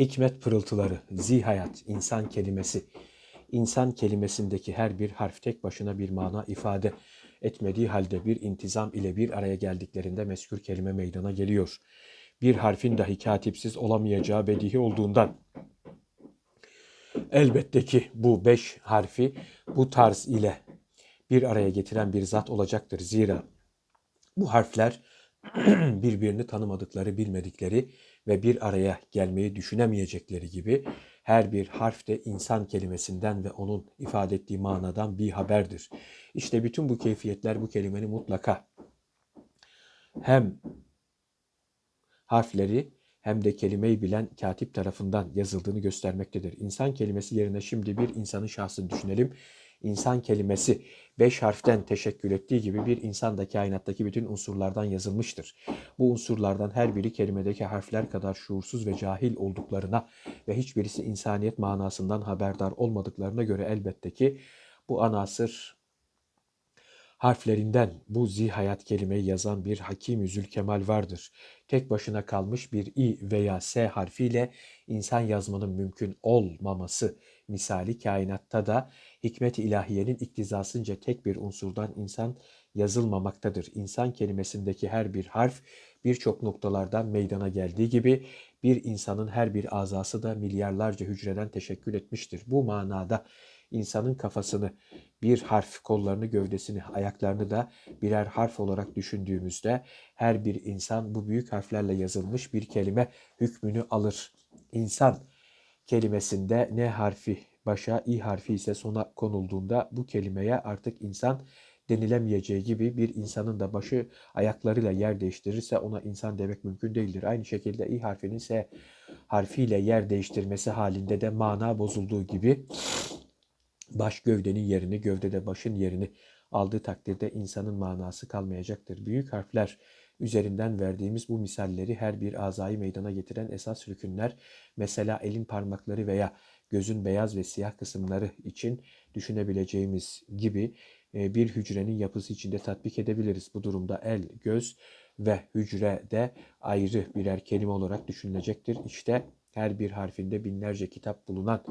Hikmet pırıltıları, zihayat, insan kelimesi. İnsan kelimesindeki her bir harf tek başına bir mana ifade etmediği halde bir intizam ile bir araya geldiklerinde meskür kelime meydana geliyor. Bir harfin dahi katipsiz olamayacağı bedihi olduğundan elbette ki bu beş harfi bu tarz ile bir araya getiren bir zat olacaktır. Zira bu harfler birbirini tanımadıkları, bilmedikleri ve bir araya gelmeyi düşünemeyecekleri gibi her bir harf de insan kelimesinden ve onun ifade ettiği manadan bir haberdir. İşte bütün bu keyfiyetler bu kelimenin mutlaka hem harfleri hem de kelimeyi bilen katip tarafından yazıldığını göstermektedir. İnsan kelimesi yerine şimdi bir insanın şahsını düşünelim. İnsan kelimesi beş harften teşekkül ettiği gibi bir insan da kainattaki bütün unsurlardan yazılmıştır. Bu unsurlardan her biri kelimedeki harfler kadar şuursuz ve cahil olduklarına ve hiçbirisi insaniyet manasından haberdar olmadıklarına göre elbette ki bu anasır harflerinden bu zihayat kelimeyi yazan bir hakim yüzül kemal vardır. Tek başına kalmış bir i veya s harfiyle insan yazmanın mümkün olmaması misali kainatta da hikmet-i ilahiyenin iktizasınca tek bir unsurdan insan yazılmamaktadır. İnsan kelimesindeki her bir harf birçok noktalardan meydana geldiği gibi bir insanın her bir azası da milyarlarca hücreden teşekkül etmiştir. Bu manada insanın kafasını bir harf, kollarını, gövdesini, ayaklarını da birer harf olarak düşündüğümüzde her bir insan bu büyük harflerle yazılmış bir kelime hükmünü alır. İnsan kelimesinde ne harfi başa, i harfi ise sona konulduğunda bu kelimeye artık insan denilemeyeceği gibi bir insanın da başı ayaklarıyla yer değiştirirse ona insan demek mümkün değildir. Aynı şekilde i harfinin s harfiyle yer değiştirmesi halinde de mana bozulduğu gibi baş gövdenin yerini, gövde de başın yerini aldığı takdirde insanın manası kalmayacaktır. Büyük harfler üzerinden verdiğimiz bu misalleri her bir azayı meydana getiren esas rükünler, mesela elin parmakları veya gözün beyaz ve siyah kısımları için düşünebileceğimiz gibi e, bir hücrenin yapısı içinde tatbik edebiliriz. Bu durumda el, göz ve hücre de ayrı birer kelime olarak düşünülecektir. İşte her bir harfinde binlerce kitap bulunan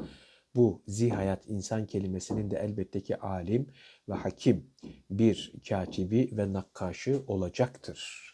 bu zihayat insan kelimesinin de elbette ki alim ve hakim bir katibi ve nakkaşı olacaktır.